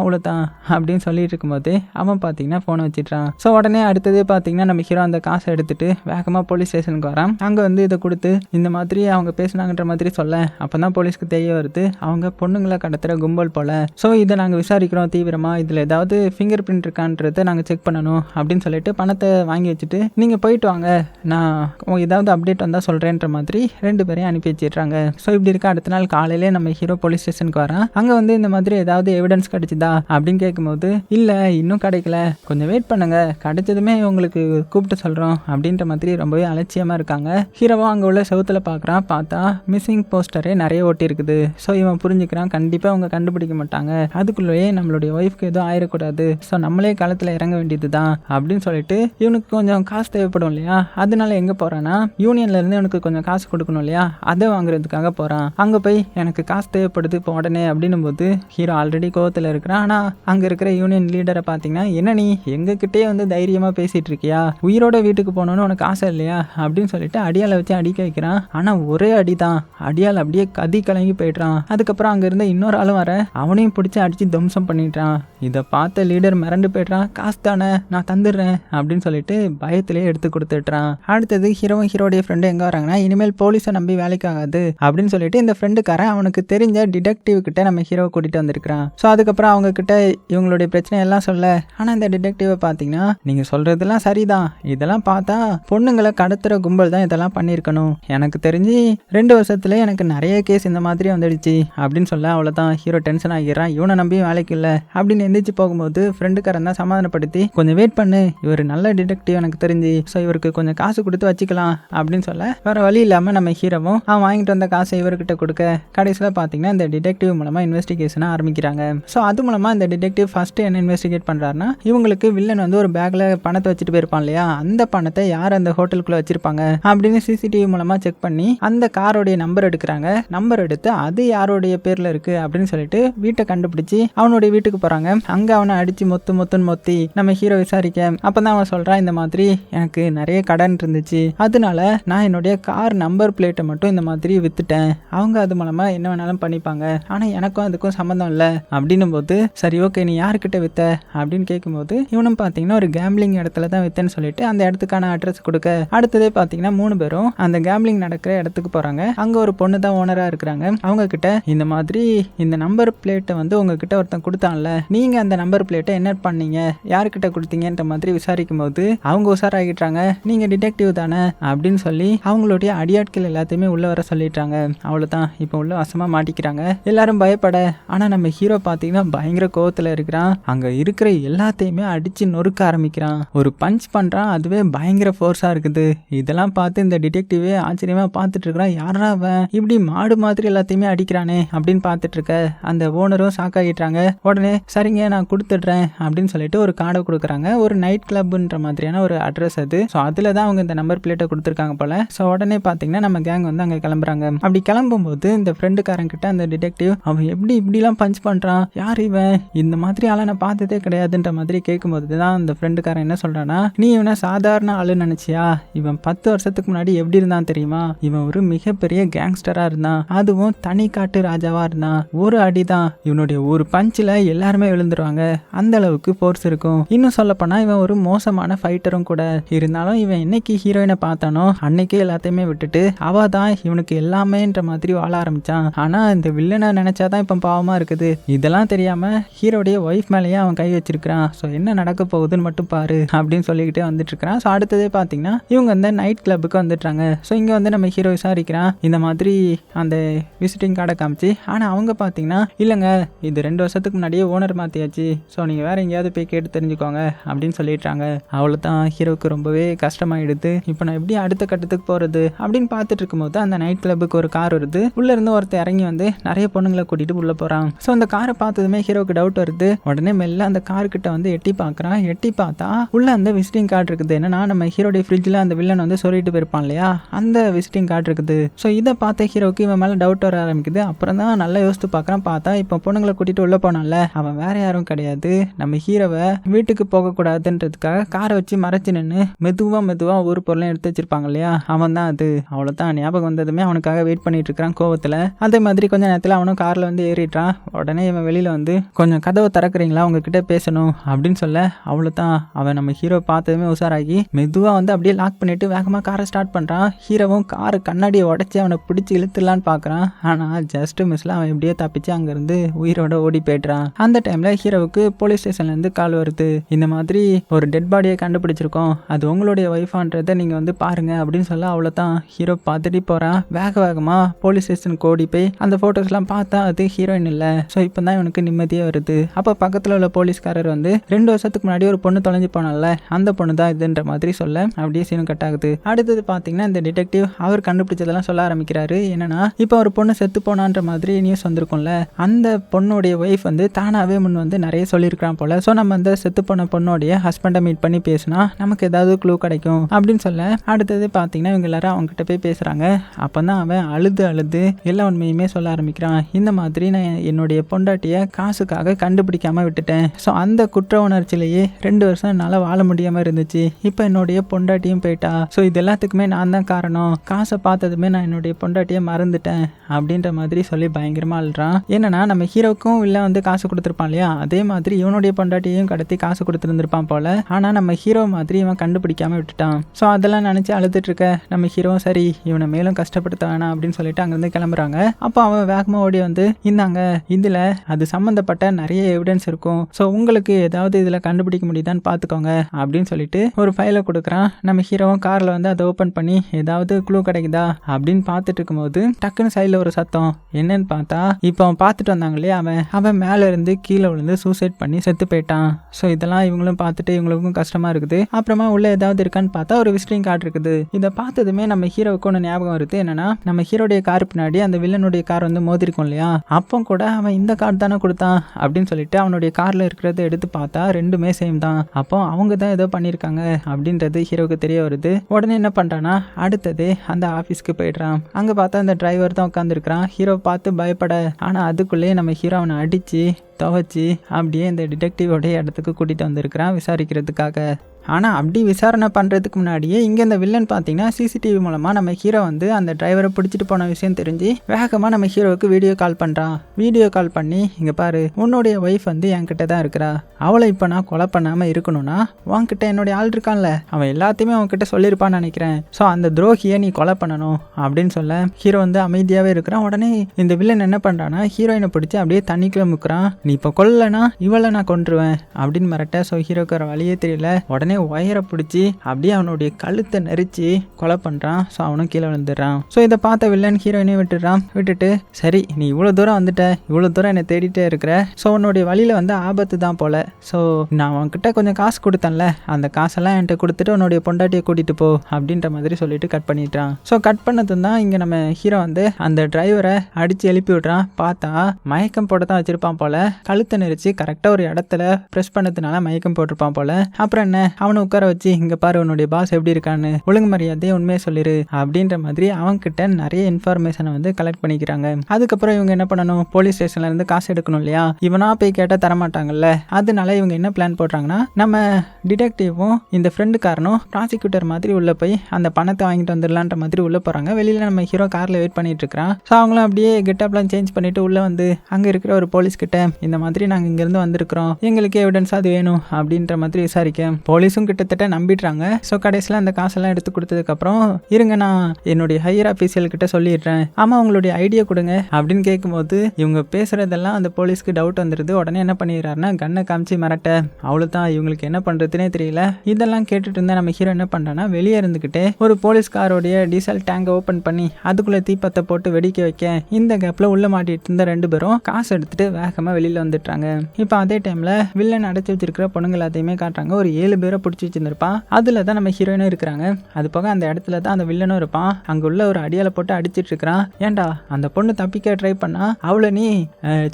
அவ்வளோதான் அப்படின்னு சொல்லிட்டு இருக்கும்போது அவன் பார்த்தீங்கன்னா ஃபோனை வச்சிட்றான். ஸோ உடனே அடுத்ததே பார்த்தீங்கன்னா நம்ம ஹீரோ அந்த காசை எடுத்துட்டு வேகமாக போலீஸ் ஸ்டேஷனுக்கு வரான். அங்கே வந்து இதை கொடுத்து இந்த மாதிரி அவங்க பேசுனாங்கன்ற மாதிரி சொல்ல அப்போ தான் போலீஸ்க்கு தெரிய வருது அவங்க பொண்ணுங்களை கடத்துகிற கும்பல் போல. ஸோ இதை நாங்கள் விசாரிக்கிறோம். தீவிரமாக இதில் ஏதாவது ஃபிங்கர் பிரிண்ட் இருக்கான்றதை நாங்கள் செக் பண்ணணும் அப்படின்னு சொல்லிட்டு பணத்தை வாங்கி வச்சுட்டு நீங்கள் போயிட்டு வாங்க. நான் ஏதாவது அப்டேட் வந்தால் சொல்கிறேன்ற மாதிரி ரெண்டு பேரையும் அனுப்பி வச்சிடுறாங்க. ஸோ இப்படி இருக்க? அடுத்த நாள் காலையிலே நம்ம ஹீரோ போலீஸ் ஸ்டேஷனுக்கு வரான். அங்கே வந்து இந்த மாதிரி ஏதாவது எவிடன்ஸ் கிடச்சிதா? அப்படின்னு கேட்கும்போது இல்லை இன்னும் கிடைக்கல. கொஞ்சம் வெயிட் பண்ணுங்க. கிடைச்சதுமே உங்களுக்கு கூப்பிட்டு சொல்கிறோம் அப்படின்ற மாதிரி ரொம்பவே அலட்சியமாக இருக்காங்க. ஹீரோவும் அங்கே உள்ள செவத்தில் பார்க்குறான் பார்த்தா மிஸ்ஸிங் போஸ்டரே நிறைய ஓட்டியிருக்குது இருக்குது. ஸோ இவன் புரிஞ்சுக்கிறான். கண்டிப்பாக அவங்க கண்டுபிடிக்க மாட்டாங்க. அதுக்குள்ளேயே நம்ம நம்மளுடைய ஒய்ஃப்க்கு எதுவும் ஆயிடக்கூடாது ஸோ நம்மளே காலத்தில் இறங்க வேண்டியது தான் அப்படின்னு சொல்லிட்டு இவனுக்கு கொஞ்சம் காசு தேவைப்படும் இல்லையா? அதனால எங்கே போகிறான்னா யூனியன்லேருந்து இவனுக்கு கொஞ்சம் காசு கொடுக்கணும் இல்லையா? அதை வாங்குறதுக்காக போகிறான் அங்கே போய் எனக்கு காசு தேவைப்படுது இப்போ உடனே அப்படின்னும் போது ஹீரோ ஆல்ரெடி கோவத்தில் இருக்கிறான். ஆனால் அங்கே இருக்கிற யூனியன் லீடரை பார்த்தீங்கன்னா என்ன நீ எங்ககிட்டயே வந்து தைரியமாக பேசிகிட்டு இருக்கியா? உயிரோட வீட்டுக்கு போகணுன்னு உனக்கு ஆசை இல்லையா? அப்படின்னு சொல்லிட்டு அடியாலை வச்சு அடிக்க வைக்கிறான். ஆனால் ஒரே அடி தான் அடியால் அப்படியே கதி கலங்கி போயிடுறான். அதுக்கப்புறம் அங்கே இருந்த இன்னொரு ஆளும் வர அவனையும் பிடிச்சி அடித்து தம்சம் பண்ணிட்டான். இதை பார்த்த லீடர் மிரண்டு போயிடுறான். காசு தானே நான் தந்துடுறேன் அப்படின்னு சொல்லிட்டு பயத்திலே எடுத்து கொடுத்துட்றான். அடுத்தது ஹீரோ ஹீரோடைய ஃப்ரெண்டு எங்கே வராங்கன்னா இனிமேல் போலீஸை நம்பி வேலைக்கு ஆகாது அப்படின்னு சொல்லிட்டு இந்த ஃப்ரெண்டுக்காரன் அவனுக்கு தெரிஞ்ச டிடெக்டிவ் கிட்ட நம்ம ஹீரோவை கூட்டிட்டு வந்திருக்கிறான். ஸோ அதுக்கப்புறம் அவங்க கிட்ட இவங்களுடைய பிரச்சனை எல்லாம் சொல்ல ஆனால் இந்த டிடெக்டிவை பார்த்தீங்கன்னா நீங்கள் சொல்றதெல்லாம் சரிதான். இதெல்லாம் பார்த்தா பொண்ணுங்களை கடத்துற கும்பல் தான் இதெல்லாம் பண்ணியிருக்கணும். எனக்கு தெரிஞ்சு ரெண்டு வருஷத்துல எனக்கு நிறைய கேஸ் இந்த மாதிரி வந்துடுச்சு அப்படின்னு சொல்ல அவ்வளோதான் ஹீரோ டென்ஷன் ஆகிடுறான். இவனை நம்பி வேலைக்கு இல்லை. அப்படின்னு எந்திரிச்சு போகும்போது ஃப்ரெண்டுக்காரன் தான் சமாதானப்படுத்தி கொஞ்சம் வெயிட் பண்ணு. இவர் நல்ல டிடெக்டிவ் எனக்கு தெரிஞ்சு. ஸோ இவருக்கு கொஞ்சம் காசு கொடுத்து வச்சுக்கலாம். அப்படின்னு சொல்ல வேற வழி இல்லாமல் நம்ம ஹீரோவும் அவன் வாங்கிட்டு வந்த காசை இவர்கிட்ட கொடுக்க. கடைசியில் பார்த்தீங்கன்னா இந்த டிடெக்டிவ் மூலமாக இன்வெஸ்டிகேஷனை ஆரம்பிக்கிறாங்க. ஸோ அது மூலமாக இந்த டிடெக்டிவ் ஃபர்ஸ்ட் என்ன இன்வெஸ்டிகேட் பண்ணுறாருன்னா இவங்களுக்கு வில்லன் வந்து ஒரு பேக்கில் பணத்தை வச்சுட்டு போயிருப்பான் இல்லையா? அந்த பணத்தை யார் அந்த ஹோட்டலுக்குள்ளே வச்சிருப்பாங்க? அப்படின்னு சிசிடிவி மூலமாக செக் பண்ணி அந்த காரோடைய நம்பர் எடுக்கிறாங்க. நம்பர் எடுத்து அது யாருடைய பேரில் இருக்கு? அப்படின்னு சொல்லிட்டு வீட்டை கண்டுபிடிச்சி அவனுடைய வீட்டுக்கு போகிறாங்க அங்கே அவனை அடித்து மொத்து மொத்துன்னு மொத்தி நம்ம ஹீரோ விசாரிக்க. அப்போ தான் அவன் சொல்கிறான் இந்த மாதிரி எனக்கு நிறைய கடன் இருந்துச்சு. அதனால நான் என்னுடைய கார் நம்பர் பிளேட்டை மட்டும் இந்த மாதிரி விற்றுட்டேன் அவங்க அது மூலமாக என்ன வேணாலும் பண்ணிப்பாங்க. ஆனால் எனக்கும் அதுக்கும் சம்மந்தம் இல்லை. அப்படின்னும் போது சரி ஓகே நீ யார்கிட்ட வித்த? அப்படின்னு கேட்கும்போது இவனும் பார்த்தீங்கன்னா ஒரு கேம்லிங் இடத்துல தான் வித்தேன்னு சொல்லிட்டு அந்த இடத்துக்கான அட்ரஸ் கொடுக்க. அடுத்ததே பார்த்தீங்கன்னா மூணு பேரும் அந்த கேம்லிங் நடக்கிற இடத்துக்கு போகிறாங்க அங்கே ஒரு பொண்ணு தான் ஓனராக இருக்கிறாங்க. அவங்க கிட்ட இந்த மாதிரி இந்த நம்பர் பிளேட்டை வந்து உங்ககிட்ட ஒருத்தன் கொடுத்தான்ல. நீங்கள் அந்த நம்பர் பிளேட்டை என்ன பண்ணீங்க. யாருக்கிட்ட கொடுத்தீங்கன்ற மாதிரி விசாரிக்கும் போது அவங்க உஷாராகிட்டாங்க. நீங்கள் டிடெக்டிவ் தானே? அப்படின்னு சொல்லி அவங்களுடைய அடியாட்கள் எல்லாத்தையுமே உள்ள வர சொல்லிட்டாங்க. அவ்வளோதான் இப்போ உள்ள வசமாக மாட்டிக்கிறாங்க. எல்லாரும் பயப்பட. ஆனால் நம்ம ஹீரோ பார்த்தீங்கன்னா பயங்கர கோவத்தில் இருக்கிறான். அங்கே இருக்கிற எல்லாத்தையுமே அடித்து நொறுக்க ஆரம்பிக்கிறான். ஒரு பஞ்ச் பண்ணுறான் அதுவே பயங்கர ஃபோர்ஸாக இருக்குது. இதெல்லாம் பார்த்து இந்த டிடெக்டிவே ஆச்சரியமாக பார்த்துட்டு இருக்கிறான். யாரா அவன்? இப்படி மாடு மாதிரி எல்லாத்தையுமே அடிக்கிறானே அப்படின்னு பார்த்துட்டு இருக்க அந்த ஓனரும் ஷாக் ஆகிட்டாங்க உடனே சரிங்க நான் கொடுத்துட்றேன் அப்படின்னு சொல்லிட்டு ஒரு கார்டை கொடுக்குறாங்க. ஒரு நைட் கிளப்ன்ற மாதிரியான ஒரு அட்ரஸ் அது. ஸோ அதில் தான் அவங்க இந்த நம்பர் பிளேட்டை கொடுத்துருக்காங்க போல. ஸோ உடனே பார்த்தீங்கன்னா நம்ம கேங் வந்து அங்கே கிளம்புறாங்க. அப்படி கிளம்பும்போது இந்த ஃப்ரெண்டுக்காரன் கிட்ட அந்த டிடெக்டிவ் அவன் எப்படி இப்படிலாம் பஞ்ச் பண்ணுறான் யார் இவன்? இந்த மாதிரி ஆளை நான் பார்த்ததே கிடையாதுன்ற மாதிரி கேட்கும்போது தான் அந்த ஃப்ரெண்டுக்காரன் என்ன சொல்கிறான்னா நீ இவனை சாதாரண ஆள் நினச்சியா? இவன் பத்து வருஷத்துக்கு முன்னாடி எப்படி இருந்தான் தெரியுமா? இவன் ஒரு மிகப்பெரிய கேங்ஸ்டராக இருந்தான். அதுவும் தனி காட்டு ராஜாவாக இருந்தான். ஒரு அடிதான். இவனுடைய ஒரு பஞ்சில் எல்லாருமே விழுந்துருவாங்க. அந்த அளவுக்கு ஃபோர்ஸ் இருக்கும். இன்னும் சொல்லப்போனால் இவன் ஒரு மோசமான ஃபைட்டரும் கூட. இருந்தாலும் இவன் என்னைக்கு ஹீரோயினை பார்த்தானோ அன்னைக்கே எல்லாத்தையுமே விட்டுட்டு அவ தான் இவனுக்கு எல்லாமேன்ற மாதிரி வாழ ஆரம்பிச்சான். ஆனால் இந்த வில்லனை நினைச்சாதான் இப்போ பாவமாக இருக்குது. இதெல்லாம் தெரியாமல் ஹீரோடைய ஒய்ஃப் மேலேயே அவன் கை வச்சிருக்கிறான். ஸோ என்ன நடக்க போகுதுன்னு மட்டும் பாரு அப்படின்னு சொல்லிக்கிட்டே வந்துட்டு இருக்கிறான். ஸோ அடுத்ததே பார்த்தீங்கன்னா இவங்க வந்து நைட் கிளப்புக்கு வந்துட்டாங்க ஸோ இங்கே வந்து நம்ம ஹீரோ விசாரிக்கிறான் இந்த மாதிரி அந்த விசிட்டிங் கார்டை காமிச்சு ஆனால் அவங்க பார்த்தீங்கன்னா இல்லைங்க இது ரெண்டு வருஷத்துக்கு முன்னாடியே ஓனர் மாற்றியாச்சு ஸோ நீங்கள் வேறு எங்கேயாவது போய் கேட்டு தெரிஞ்சுக்கோங்க அப்படின்னு சொல்லிட்டாங்க. அவ்வளோதான் ஹீரோவுக்கு ரொம்பவே கஷ்டமாயிடுது. இப்போ நான் எப்படி அடுத்த கட்டத்துக்கு போகிறது அப்படின்னு பார்த்துட்டு இருக்கும்போது அந்த நைட் கிளப்புக்கு ஒரு கார் வருது. உள்ளேருந்து ஒருத்தர் இறங்கி வந்து நிறைய பொண்ணுங்களை கூட்டிகிட்டு உள்ளே போகிறான் ஸோ அந்த காரை பார்த்ததுமே ஹீரோவுக்கு டவுட் வருது. உடனே மெல்ல அந்த கார்கிட்ட வந்து எட்டி பார்க்குறான். எட்டி பார்த்தா உள்ளே அந்த விசிட்டிங் கார்டு இருக்குது. என்னன்னா நம்ம ஹீரோடைய ஃப்ரிட்ஜில் அந்த வில்லன் வந்து சொல்லிட்டு போயிருப்பான் இல்லையா? அந்த விசிட்டிங் கார்டு இருக்குது. ஸோ இதை பார்த்த ஹீரோவுக்கு இவன் மேலே டவுட் வர ஆரம்பிக்குது. அப்புறம் தான் நல்லா யோசித்து பார்க்குறான். பார்த்தா இப்போ பொண்ணுங்களை கூட்டிகிட்டு உள்ளே போனான்ல. அவன் வேற யாரும் கிடையாது. நம்ம ஹீரோவை வீட்டுக்கு போகக்கூடாதுன்றதுக்காக காரை வச்சு மறைச்சு நின்று மெதுவாக மெதுவாக ஒரு பொருளையும் எடுத்து வச்சிருப்பாங்க இல்லையா? அவன் தான் அது. அவ்வளோதான் ஞாபகம் வந்ததுமே அவனுக்காக வெயிட் பண்ணிட்டு இருக்கிறான் கோவத்தில். அதே மாதிரி கொஞ்ச நேரத்தில் அவனும் காரில் வந்து ஏறிட்டான் உடனே இவன் வெளியில் வந்து கொஞ்சம் கதவை திறக்கிறீங்களா? உங்ககிட்ட பேசணும். அப்படின்னு சொல்ல அவ்வளோதான் அவன் நம்ம ஹீரோ பார்த்ததுமே உஷாராகி மெதுவாக வந்து அப்படியே லாக் பண்ணிட்டு வேகமாக காரை ஸ்டார்ட் பண்ணுறான் ஹீரோவும் காரு கண்ணாடியை உடச்சி அவனை பிடிச்சி இழுத்துடலான்னு பார்க்குறான் ஆனால் ஜஸ்ட் மிஸ்ல அவன் எப்படியோ தப்பிச்சு அங்கேருந்து உயிரோட ஓடி போயிடுறான். அந்த டைமில் ஹீரோவுக்கு போலீஸ் ஸ்டேஷன்லேருந்து கால் வருது. இந்த மாதிரி ஒரு டெட் பாடியை கண்டுபிடிச்சிருக்கோம். அது உங்களுடைய ஒய்ஃபான்றதை நீங்கள் வந்து பாருங்க அப்படின்னு சொல்ல அவ்வளோதான் ஹீரோ பார்த்துட்டு போகிறான் வேக வேகமாக போலீஸ் ஸ்டேஷன் கோடி போய் அந்த ஃபோட்டோஸ்லாம் பார்த்தா அது ஹீரோயின் இல்லை. ஸோ இப்போ தான் இவனுக்கு நிம்மதியாக வருது. அப்போ பக்கத்தில் உள்ள போலீஸ்காரர் வந்து ரெண்டு வருஷத்துக்கு முன்னாடி ஒரு பொண்ணு தொலைஞ்சு போனால அந்த பொண்ணு தான் இதுன்ற மாதிரி சொல்ல. அப்படியே சீனும் கட் ஆகுது. அடுத்தது பார்த்தீங்கன்னா இந்த டிடெக்டிவ் அவர் கண்டுபிடிச்சதெல்லாம் சொல்ல ஆரம்பிக்கிறாரு. என்னன்னா இப்போ ஒரு பொண்ணு செத்து போனான்ற மாதிரி நியூஸ் வந்திருக்கும்ல. அந்த பொண்ணுடைய ஒய்ஃப் வந்து தானாகவே முன் வந்து நிறைய சொல்லியிருக்கிறான் போல். ஸோ நம்ம அந்த செத்து போன பொண்ணுடைய ஹஸ்பண்டை மீட் பண்ணி பேசினா நமக்கு ஏதாவது க்ளூ கிடைக்கும் அப்படின்னு சொல்ல அடுத்தது பார்த்தீங்கன்னா இவங்க எல்லாரும் அவங்ககிட்ட போய் பேசுகிறாங்க அப்போ தான் அவன் அழுது அழுது எல்லா உண்மையுமே சொல்ல ஆரம்பிக்கிறான். இந்த மாதிரி நான் என்னுடைய பொண்டாட்டியை காசுக்காக கண்டுபிடிக்காமல் விட்டுட்டேன். ஸோ அந்த குற்ற உணர்ச்சியிலேயே ரெண்டு வருஷம் என்னால் வாழ முடியாமல் இருந்துச்சு. இப்போ என்னுடைய பொண்டாட்டியும் போயிட்டா. ஸோ இது எல்லாத்துக்குமே நான் தான் காரணம். காசை பார்த்ததுமே நான் என்னுடைய பொண்டாட்டியை மறந்துட்டேன் அப்படின்ற மாதிரி சொல்லி பயங்கரமாக அழுறான். என்னன்னா நம்ம ஹீரோக்கும் இல்லை வந்து காசு காசு கொடுத்துருப்பான் இல்லையா? அதே மாதிரி இவனுடைய பொண்டாட்டியையும் கடத்தி காசு கொடுத்துருந்துருப்பான் போல. ஆனால் நம்ம ஹீரோ மாதிரி இவன் கண்டுபிடிக்காம விட்டுட்டான். ஸோ அதெல்லாம் நினச்சி அழுதுட்டு இருக்க நம்ம ஹீரோவும் சரி இவனை மேலும் கஷ்டப்படுத்த வேணாம் அப்படின்னு சொல்லிட்டு அங்கேருந்து கிளம்புறாங்க. அப்போ அவன் வேகமாக ஓடி வந்து இந்தாங்க இதில் அது சம்மந்தப்பட்ட நிறைய எவிடன்ஸ் இருக்கும். ஸோ உங்களுக்கு ஏதாவது இதில் கண்டுபிடிக்க முடியுதான்னு பார்த்துக்கோங்க அப்படின்னு சொல்லிட்டு ஒரு ஃபைலை கொடுக்குறான். நம்ம ஹீரோவும் காரில் வந்து அதை ஓப்பன் பண்ணி ஏதாவது க்ளூ கிடைக்குதா அப்படின்னு பார்த்துட்டு இருக்கும்போது டக்குன்னு சைடில் ஒரு சத்தம். என்னன்னு பார்த்தா இப்போ அவன் பார்த்துட்டு வந்தாங்க இல்லையா அவன் அவன் மேலே இருந்து கீழே விழுந்து சூசைட் பண்ணி செத்து போயிட்டான். ஸோ இதெல்லாம் இவங்களும் பார்த்துட்டு இவங்களுக்கும் கஷ்டமாக இருக்குது. அப்புறமா உள்ள ஏதாவது இருக்கான்னு பார்த்தா ஒரு விசிட்டிங் கார்டு இருக்குது. இதை பார்த்ததுமே நம்ம ஹீரோவுக்கு ஒன்று ஞாபகம் வருது. என்னன்னா நம்ம ஹீரோடைய கார் பின்னாடி அந்த வில்லனுடைய கார் வந்து மோதிருக்கும் இல்லையா? அப்போ கூட அவன் இந்த கார்டு தானே கொடுத்தான் அப்படின்னு சொல்லிட்டு அவனுடைய காரில் இருக்கிறத எடுத்து பார்த்தா ரெண்டுமே சேம் தான். அப்போ அவங்க தான் ஏதோ பண்ணியிருக்காங்க அப்படின்றது ஹீரோவுக்கு தெரிய வருது. உடனே என்ன பண்ணுறான்னா அடுத்தது அந்த ஆஃபீஸ்க்கு போயிடுறான். அங்கே பார்த்தா அந்த டிரைவர் தான் உட்காந்துருக்கிறான் ஹீரோ பார்த்து பயப்பட. ஆனால் அதுக்குள்ளேயே நம்ம ஹீரோ அவனை அடித்து துவைச்சி அப்படியே இந்த டிடெக்டிவோடைய இடத்துக்கு கூட்டிகிட்டு வந்திருக்கிறான். விசாரிக்கிறதுக்காக. ஆனால் அப்படி விசாரணை பண்ணுறதுக்கு முன்னாடியே இங்கே இந்த வில்லன் பார்த்தீங்கன்னா சிசிடிவி மூலமாக நம்ம ஹீரோ வந்து அந்த டிரைவரை பிடிச்சிட்டு போன விஷயம் தெரிஞ்சு வேகமாக நம்ம ஹீரோவுக்கு வீடியோ கால் பண்ணுறான் வீடியோ கால் பண்ணி இங்கே பாரு உன்னுடைய ஒய்ஃப் வந்து என்கிட்ட தான் இருக்கிறா. அவளை இப்போ நான் கொலை பண்ணாமல் இருக்கணும்னா உன்கிட்ட என்னுடைய ஆள் இருக்கான்ல. அவன் எல்லாத்தையுமே அவன்கிட்ட சொல்லியிருப்பான்னு நினைக்கிறேன். ஸோ அந்த துரோகியை நீ கொலை பண்ணணும் அப்படின்னு சொல்ல ஹீரோ வந்து அமைதியாகவே இருக்கிறான். உடனே இந்த வில்லன் என்ன பண்ணுறான்னா ஹீரோயினை பிடிச்சி அப்படியே தண்ணிக்குள்ளே முக்கிறான். நீ இப்போ கொல்லனா இவளை நான் கொன்றுவேன் அப்படின்னு மிரட்ட ஸோ ஹீரோக்கு வழியே தெரியல. உடனே ஒயரை பிடிச்சி அப்படியே அவனுடைய கழுத்தை நெரிச்சு கொலை பண்ணுறான் ஸோ அவனும் கீழே விழுந்துடுறான். ஸோ இதை பார்த்த வில்லன் ஹீரோயினையும் விட்டுடுறான். விட்டுட்டு சரி நீ இவ்வளோ தூரம் வந்துட்ட. இவ்வளோ தூரம் என்னை தேடிட்டே இருக்கிற. ஸோ உன்னுடைய வழியில் வந்து ஆபத்து தான் போல. ஸோ நான் அவன்கிட்ட கொஞ்சம் காசு கொடுத்தேன்ல. அந்த காசெல்லாம் என்கிட்ட கொடுத்துட்டு உன்னுடைய பொண்டாட்டியை கூட்டிகிட்டு போ அப்படின்ற மாதிரி சொல்லிட்டு கட் பண்ணிட்டான் ஸோ கட் பண்ணது தான் இங்கே நம்ம ஹீரோ வந்து அந்த டிரைவரை அடித்து எழுப்பி விட்றான். பார்த்தா மயக்கம் போட தான் வச்சிருப்பான் போல. கழுத்தை நெரிச்சு கரெக்டாக ஒரு இடத்துல ப்ரெஸ் பண்ணதுனால மயக்கம் போட்டிருப்பான் போல. அப்புறம் என்ன? அவனை உட்கார வச்சு இங்கே பாரு உன்னுடைய பாஸ் எப்படி இருக்கான்னு. ஒழுங்கு மரியாதையை உண்மையை சொல்லிரு. அப்படின்ற மாதிரி அவன்கிட்ட நிறைய இன்ஃபர்மேஷனை வந்து கலெக்ட் பண்ணிக்கிறாங்க. அதுக்கப்புறம் இவங்க என்ன பண்ணணும்? போலீஸ் ஸ்டேஷன்ல இருந்து காசு எடுக்கணும் இல்லையா? இவனா போய் கேட்டால் தரமாட்டாங்கல்ல. அதனால இவங்க என்ன பிளான் போடுறாங்கன்னா நம்ம டிடெக்டிவும் இந்த ஃப்ரெண்டுக்காரனும் ப்ராசிக்யூட்டர் மாதிரி உள்ள போய் அந்த பணத்தை வாங்கிட்டு வந்துடலான்ற மாதிரி உள்ள போறாங்க. வெளியில நம்ம ஹீரோ கார்ல வெயிட் பண்ணிட்டு இருக்கிறான். ஸோ அவங்களும் அப்படியே கெட்டப்லாம் சேஞ்ச் பண்ணிட்டு உள்ள வந்து அங்க இருக்கிற ஒரு போலீஸ் கிட்ட இந்த மாதிரி நாங்கள் இங்கேருந்து வந்திருக்கிறோம். எங்களுக்கு எவிடன்ஸ் அது வேணும். அப்படின்ற மாதிரி விசாரிக்க. போலீஸும் கிட்டத்தட்ட நம்பிடுறாங்க. ஸோ கடைசியில் அந்த காசெல்லாம் எடுத்து கொடுத்ததுக்கப்புறம் இருங்க நான் என்னுடைய ஹையர் ஆஃபீஸியல் கிட்ட சொல்லிடுறேன். ஆமாம் உங்களுடைய ஐடியா கொடுங்க. அப்படின்னு கேட்கும்போது இவங்க பேசுகிறதெல்லாம் அந்த போலீஸ்க்கு டவுட் வந்துடுது உடனே என்ன பண்ணிடுறாருன்னா கண்ணை காமிச்சு மிரட்ட. அவ்வளோதான் இவங்களுக்கு என்ன பண்ணுறதுனே தெரியல. இதெல்லாம் கேட்டுட்டு இருந்தால் நம்ம ஹீரோ என்ன பண்ணுறேன்னா வெளியே இருந்துக்கிட்டே ஒரு போலீஸ் காரோடைய டீசல் டேங்கை ஓப்பன் பண்ணி அதுக்குள்ளே தீப்பத்தை போட்டு வெடிக்க வைக்க இந்த கேப்பில் உள்ளே மாட்டிட்டு இருந்த ரெண்டு பேரும் காசு எடுத்துட்டு வேகமாக வெளியில் வந்துட்டாங்க இப்போ அதே டைமில் வில்லன் அடைச்சி வச்சிருக்கிற பொண்ணுங்க எல்லாத்தையுமே காட்டுறாங்க. ஒரு ஏழு பேரை பேரை பிடிச்சி வச்சுருந்துருப்பான். அதில் தான் நம்ம ஹீரோயினும் இருக்கிறாங்க. அது போக அந்த இடத்துல தான் அந்த வில்லனும் இருப்பான். அங்கே உள்ள ஒரு அடியால் போட்டு அடிச்சிட்டு இருக்கிறான். ஏன்டா அந்த பொண்ணு தப்பிக்க ட்ரை பண்ணால் அவளை நீ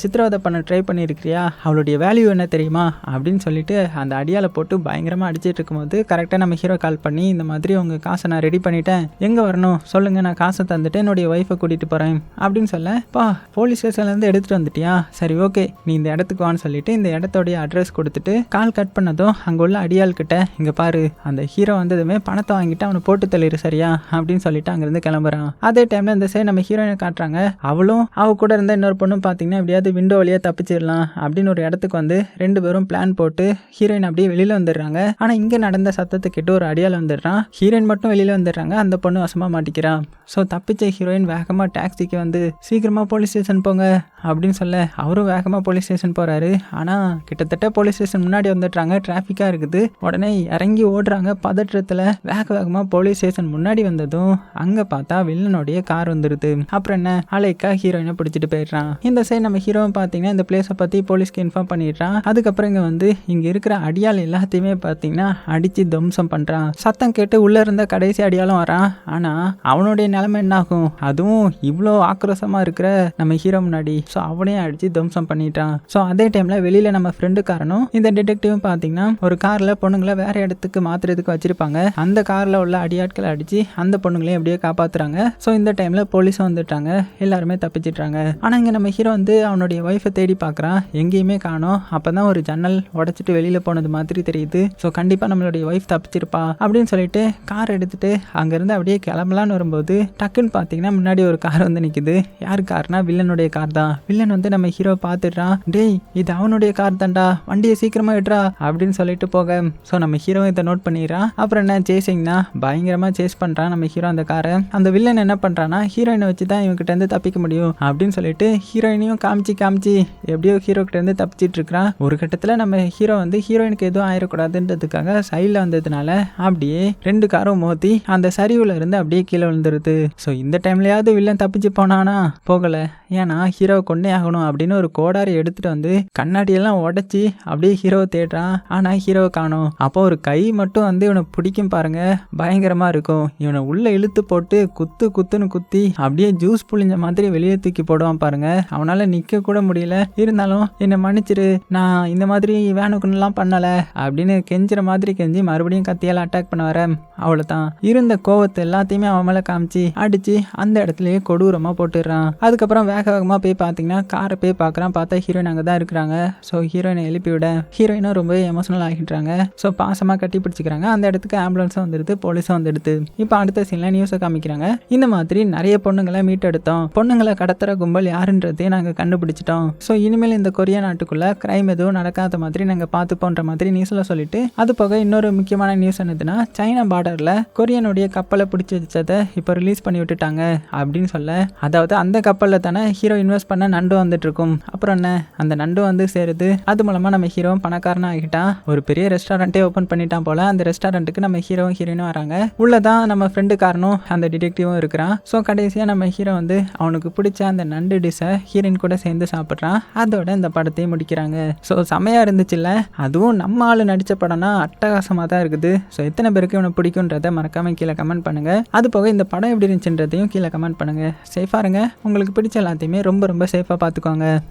சித்திரவதை பண்ண ட்ரை பண்ணியிருக்கிறியா? அவளுடைய வேல்யூ என்ன தெரியுமா? அப்படின்னு சொல்லிட்டு அந்த அடியால் போட்டு பயங்கரமாக அடிச்சிட்டு இருக்கும்போது கரெக்டாக நம்ம ஹீரோ கால் பண்ணி இந்த மாதிரி உங்கள் காசை நான் ரெடி பண்ணிட்டேன். எங்கே வரணும்? சொல்லுங்க நான் காசை தந்துட்டு என்னுடைய ஒய்ஃபை கூட்டிகிட்டு போகிறேன் அப்படின்னு சொல்ல பா போலீஸ் ஸ்டேஷன்லேருந்து எடுத்துகிட்டு வந்துட்டியா? சரி ஓகே நீ இந்த இடத்துக்கு வான்னு சொல்லிட்டு இந்த இடத்தோடைய அட்ரஸ் கொடுத்துட்டு கால் கட் பண்ணதும் அங்கே உள்ள அடியாள்கிட்ட கிட்ட இங்கே பாரு அந்த ஹீரோ வந்ததுமே பணத்தை வாங்கிட்டு அவனை போட்டு தள்ளிடு சரியா? அப்படின்னு சொல்லிட்டு அங்கேருந்து கிளம்புறான். அதே டைமில் இந்த சைடு நம்ம ஹீரோயினை காட்டுறாங்க. அவளும் அவ கூட இருந்த இன்னொரு பொண்ணும் பார்த்தீங்கன்னா எப்படியாவது விண்டோ வழியாக தப்பிச்சிடலாம் அப்படின்னு ஒரு இடத்துக்கு வந்து ரெண்டு பேரும் பிளான் போட்டு ஹீரோயின் அப்படியே வெளியில் வந்துடுறாங்க. ஆனால் இங்கே நடந்த சத்தத்தை கிட்ட ஒரு அடியால் வந்துடுறான். ஹீரோயின் மட்டும் வெளியில் வந்துடுறாங்க. அந்த பொண்ணு வசமாக மாட்டிக்கிறான் ஸோ தப்பிச்ச ஹீரோயின் வேகமாக டாக்ஸிக்கு வந்து சீக்கிரமாக போலீஸ் ஸ்டேஷன் போங்க அப்படின்னு சொல்ல அவரும் வேகமாக போலீஸ் ஸ்டேஷன் போகிறாரு ஆனால் கிட்டத்தட்ட போலீஸ் ஸ்டேஷன் முன்னாடி வந்துடுறாங்க. டிராஃபிக்காக இருக்குது. உடனே இறங்கி ஓடுறாங்க பதற்றத்தில். வேக வேகமாக போலீஸ் ஸ்டேஷன் முன்னாடி வந்ததும் அங்கே பார்த்தா வில்லனுடைய கார் வந்துடுது அப்புறம் என்ன? அலைக்கா ஹீரோயினை பிடிச்சிட்டு போயிடுறான். இந்த சைடு நம்ம ஹீரோவை பார்த்தீங்கன்னா இந்த பிளேஸை பற்றி போலீஸ்க்கு இன்ஃபார்ம் பண்ணிடுறான். அதுக்கப்புறம் இங்கே வந்து இங்கே இருக்கிற அடியால் எல்லாத்தையுமே பார்த்தீங்கன்னா அடித்து துவம்சம் பண்ணுறான் சத்தம் கேட்டு உள்ளே இருந்த கடைசி அடியாலும் வரான். ஆனால் அவனுடைய நிலைமை என்ன ஆகும் அதுவும் இவ்வளோ ஆக்ரோஷமாக இருக்கிற நம்ம ஹீரோ முன்னாடி. ஸோ அவனையும் அடித்து துவம்சம் பண்ணிட்டான். ஸோ அதே டைமில் வெளியில் நம்ம ஃப்ரெண்டுக்காரனும் இந்த டிடெக்டிவும் பார்த்தீங்கன்னா ஒரு காரில் பொண்ணுங்களை வேற இடத்துக்கு மாத்துறதுக்கு வச்சிருப்பாங்க. அந்த காரில் உள்ள அடியாட்களை அடிச்சு அந்த பொண்ணுங்களையும் அப்படியே காப்பாத்துறாங்க. ஸோ இந்த டைமில் போலீஸும் வந்துட்டாங்க. எல்லாருமே தப்பிச்சிட்றாங்க ஆனால் இங்கே நம்ம ஹீரோ வந்து அவனுடைய ஒய்ஃபை தேடி பார்க்குறான் எங்கேயுமே காணோம். அப்போ தான் ஒரு ஜன்னல் உடச்சிட்டு வெளியில் போனது மாதிரி தெரியுது. ஸோ கண்டிப்பாக நம்மளுடைய ஒய்ஃப் தப்பிச்சிருப்பா அப்படின்னு சொல்லிட்டு கார் எடுத்துட்டு அங்கேருந்து அப்படியே கிளம்பலான்னு வரும்போது டக்குன்னு பார்த்தீங்கன்னா முன்னாடி ஒரு கார் வந்து நிற்குது யார் கார்னா வில்லனுடைய கார் தான். வில்லன் வந்து நம்ம ஹீரோ பார்த்துடுறான் டேய் இது அவனுடைய கார் தான்டா. வண்டியை சீக்கிரமா விட்றா. அப்படின்னு சொல்லிட்டு போக. ஸோ நம்ம ஹீரோ இதை நோட் பண்ணிடுறான் அப்புறம் என்ன சேசிங்னா பயங்கரமாக சேஸ் பண்ணுறான் நம்ம ஹீரோ அந்த காரை அந்த வில்லன் என்ன பண்ணுறான்னா ஹீரோயினை வச்சு தான் இவங்ககிட்ட இருந்து தப்பிக்க முடியும் அப்படின்னு சொல்லிட்டு ஹீரோயினையும் காமிச்சு காமிச்சு எப்படியோ ஹீரோ கிட்ட இருந்து தப்பிச்சிட்டு இருக்கிறான் ஒரு கட்டத்தில் நம்ம ஹீரோ வந்து ஹீரோயினுக்கு எதுவும் ஆயிடக்கூடாதுன்றதுக்காக சைடில் வந்ததுனால அப்படியே ரெண்டு காரும் மோதி அந்த சரிவுல இருந்து அப்படியே கீழே விழுந்துருது. ஸோ இந்த டைம்லயாவது வில்லன் தப்பிச்சு போனானா? போகல. ஏன்னா ஹீரோவை கொண்டே ஆகணும் அப்படின்னு ஒரு கோடாரி எடுத்துட்டு வந்து கண்ணாடியெல்லாம் உடச்சி அப்படியே ஹீரோவை தேடுறான் ஆனால் ஹீரோவை காணும். அப்போ ஒரு கை மட்டும் வந்து இவனை பிடிக்கும் பாருங்க. பயங்கரமா இருக்கும். இவனை உள்ள இழுத்து போட்டு குத்து குத்துன்னு குத்தி அப்படியே ஜூஸ் புளிஞ்ச மாதிரி வெளியே தூக்கி போடுவான் பாருங்க. அவனால நிக்க கூட முடியல. இருந்தாலும் என்னை மன்னிச்சிரு. நான் இந்த மாதிரி வேணுக்குன்னுலாம் பண்ணல. அப்படின்னு கெஞ்சுற மாதிரி கெஞ்சி மறுபடியும் கத்தியால் அட்டாக் பண்ண வர அவ்வளோதான் இருந்த கோவத்தை எல்லாத்தையுமே அவன் மேலே காமிச்சு அடிச்சு அந்த இடத்துலயே கொடூரமாக போட்டுடுறான். அதுக்கப்புறம் வேக வேகமாக போய் பார்த்தீங்கன்னா காரை போய் பார்க்குறான் பார்த்தா ஹீரோயின் அங்கே தான் இருக்கிறாங்க. ஸோ ஹீரோயினை எழுப்பி விட ஹீரோயினும் ரொம்ப எமோஷனல் ஆகிடுறாங்க ஸோ பாசமாக கட்டி பிடிச்சிக்கிறாங்க. அந்த இடத்துக்கு ஆம்புலன்ஸும் வந்துடுது போலீஸும் வந்துடுது. இப்போ அடுத்த சீனில் நியூஸை காமிக்கிறாங்க. இந்த மாதிரி நிறைய பொண்ணுங்களை மீட்டெடுத்தோம். பொண்ணுங்களை கடத்துற கும்பல் யாருன்றதையும் நாங்கள் கண்டுபிடிச்சிட்டோம். ஸோ இனிமேல் இந்த கொரியா நாட்டுக்குள்ளே கிரைம் எதுவும் நடக்காத மாதிரி நாங்கள் பார்த்துப்போன்ற மாதிரி நியூஸில் சொல்லிட்டு அது போக இன்னொரு முக்கியமான நியூஸ் என்னதுன்னா சைனா பார்டரில் கொரியனுடைய கப்பலை பிடிச்சி வச்சதை இப்போ ரிலீஸ் பண்ணி விட்டுட்டாங்க அப்படின்னு சொல்ல அதாவது அந்த கப்பலில் தானே ஹீரோ இன்வெஸ்ட் பண்ண நண்டு வந்துட்டு இருக்கும். அப்புறம் என்ன? அந்த நண்டு வந்து சேருது. அது மூலமாக நம்ம ஹீரோ பணக்காரனாக ஆகிட்டான் ஒரு பெரிய ரெஸ்டாரண்ட்டே ஓப்பன் பண்ணிட்டான் போல. அந்த ரெஸ்டாரண்ட்டுக்கு நம்ம ஹீரோவும் ஹீரோயினும் வராங்க. உள்ளதான் நம்ம ஃப்ரெண்டுக்காரனும் அந்த டிடெக்டிவும் இருக்கிறான். ஸோ கடைசியாக நம்ம ஹீரோ வந்து அவனுக்கு பிடிச்ச அந்த நண்டு டிஷ்ஷை ஹீரோயின் கூட சேர்ந்து சாப்பிட்றான். அதோட இந்த படத்தையும் முடிக்கிறாங்க. ஸோ செமையாக இருந்துச்சுல்ல? அதுவும் நம்ம ஆள் நடித்த படம்னா அட்டகாசமாக தான் இருக்குது. ஸோ எத்தனை பேருக்கு இவனை பிடிக்குன்றதை மறக்காமல் கீழே கமெண்ட் பண்ணுங்கள் அது போக இந்த படம் எப்படி இருந்துச்சுன்றதையும் கீழே கமெண்ட் பண்ணுங்கள் சேஃபாக இருங்க. உங்களுக்கு பிடிச்ச எல்லாத்தையுமே ரொம்ப ரொம்ப சேஃபாக பார்த்துக்கோங்க.